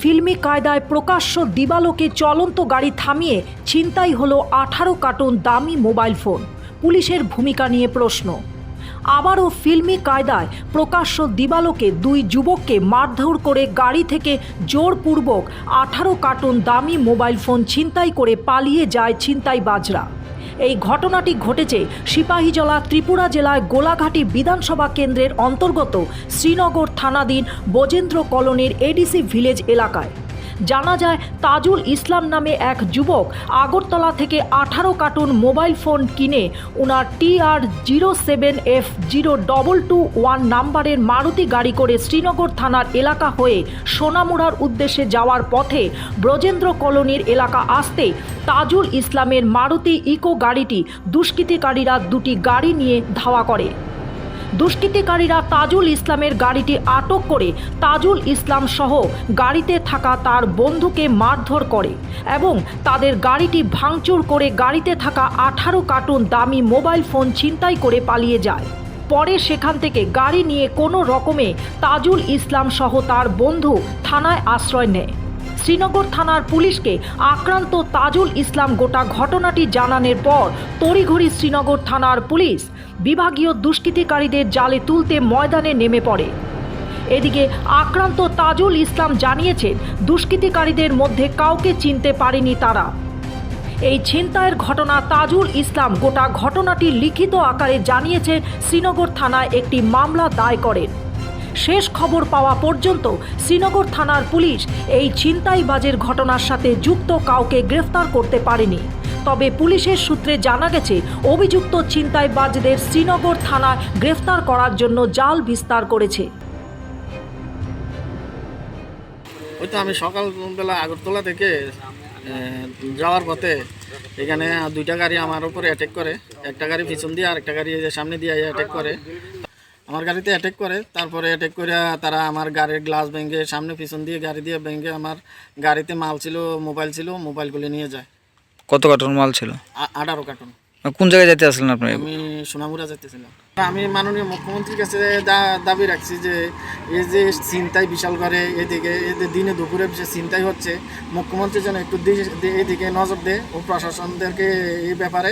ফিল্মি কায়দায় প্রকাশ্য দিবালোকে চলন্ত গাড়ি থামিয়ে ছিনতাই হলো আঠারো কার্টুন দামি মোবাইল ফোন। পুলিশের ভূমিকা নিয়ে প্রশ্ন। আবারও ফিল্মি কায়দায় প্রকাশ্য দিবালোকে দুই যুবককে মারধর করে গাড়ি থেকে জোরপূর্বক আঠারো কার্টুন দামি মোবাইল ফোন ছিনতাই করে পালিয়ে যায় ছিনতাইবাজরা। এই ঘটনাটি ঘটেছে সিপাহীজলা ত্রিপুরা জেলায় গোলাঘাটি বিধানসভা কেন্দ্রের অন্তর্গত শ্রীনগর থানাধীন বজেন্দ্র কলোনির এডিসি ভিলেজ এলাকায়। জানা যায় তাজুল ইসলাম নামে এক যুবক আগরতলা থেকে আঠারো কার্টুন মোবাইল ফোন কিনে ওনার TR zero seven F zero double two one নাম্বারের মারুতি গাড়ি করে শ্রীনগর থানার এলাকা হয়ে সোনামুড়ার উদ্দেশ্যে যাওয়ার পথে ব্রজেন্দ্র কলোনির এলাকা আসতে তাজুল ইসলামের মারুতি ইকো গাড়িটি দুষ্কৃতিকারীরা দুটি গাড়ি নিয়ে ধাওয়া করে। দুষ্কৃতিকারীরা তাজুল ইসলামের গাড়িটি আটক করে তাজুল ইসলাম সহ গাড়িতে থাকা তার বন্ধুকে মারধর করে এবং তাদের গাড়িটি ভাঙচুর করে গাড়িতে থাকা আঠারো কার্টুন দামি মোবাইল ফোন ছিনতাই করে পালিয়ে যায়। পরে সেখান থেকে গাড়ি নিয়ে কোনো রকমে তাজুল ইসলাম সহ তার বন্ধু থানায় আশ্রয় নেয়। শ্রীনগর থানার পুলিশকে আক্রান্ত তাজুল ইসলাম গোটা ঘটনাটি জানানোর পর তড়িঘড়ি শ্রীনগর থানার পুলিশ বিভাগীয় দুষ্কৃতিকারীদের জালে তুলতে ময়দানে নেমে পড়ে। এদিকে আক্রান্ত তাজুল ইসলাম জানিয়েছেন, দুষ্কৃতিকারীদের মধ্যে কাউকে চিনতে পারেনি তারা। এই ছিনতাইয়ের ঘটনা তাজুল ইসলাম গোটা ঘটনাটি লিখিত আকারে জানিয়েছে শ্রীনগর থানায় একটি মামলা দায় করেন। শেষ খবর পাওয়া পর্যন্ত শ্রীনগর থানার পুলিশ এই ছিনতাইবাজের ঘটনার সাথে যুক্ত কাউকে গ্রেফতার করতে পারেনি। তবে পুলিশের সূত্রে জানা গেছে, অভিযুক্ত ছিনতাইবাজদের শ্রীনগর থানায় গ্রেফতার করার জন্য জাল বিস্তার করেছে। ওই তো আমি সকালবেলা আগরতলা থেকে যাওয়ার পথে এখানে দুইটা গাড়ি আমার উপরে অ্যাটেক করে। একটা গাড়ি পিছন দিয়ে আর একটা গাড়ি সামনে দিয়ে অ্যাটেক করে। আমার গাড়িতে অ্যাটাক করে তারপরে অ্যাটেক করে তারা আমার গাড়ির গ্লাস ভেঙে সামনে পিছন দিয়ে গাড়ি দিয়ে ভেঙে আমার গাড়িতে মাল ছিল মোবাইল ছিল মোবাইলগুলি নিয়ে যায়। কত কার্টন মাল ছিল? আঠারো কার্টন কোন জায়গায় যেতে আসলেন আপনি? আমি সোনামুড়া যেতেছিলাম আমি মাননীয় মুখ্যমন্ত্রীর কাছে দাবি রাখছি যে এই যে চিন্তাই বিশাল করে এদিকে এদের দিনে দুপুরে বিশেষ চিন্তাই হচ্ছে মুখ্যমন্ত্রী যেন একটু এদিকে নজর দেয় ও প্রশাসনদেরকে এই ব্যাপারে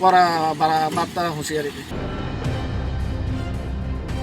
করা বা- বার্তা হুঁশিয়ারি দেয়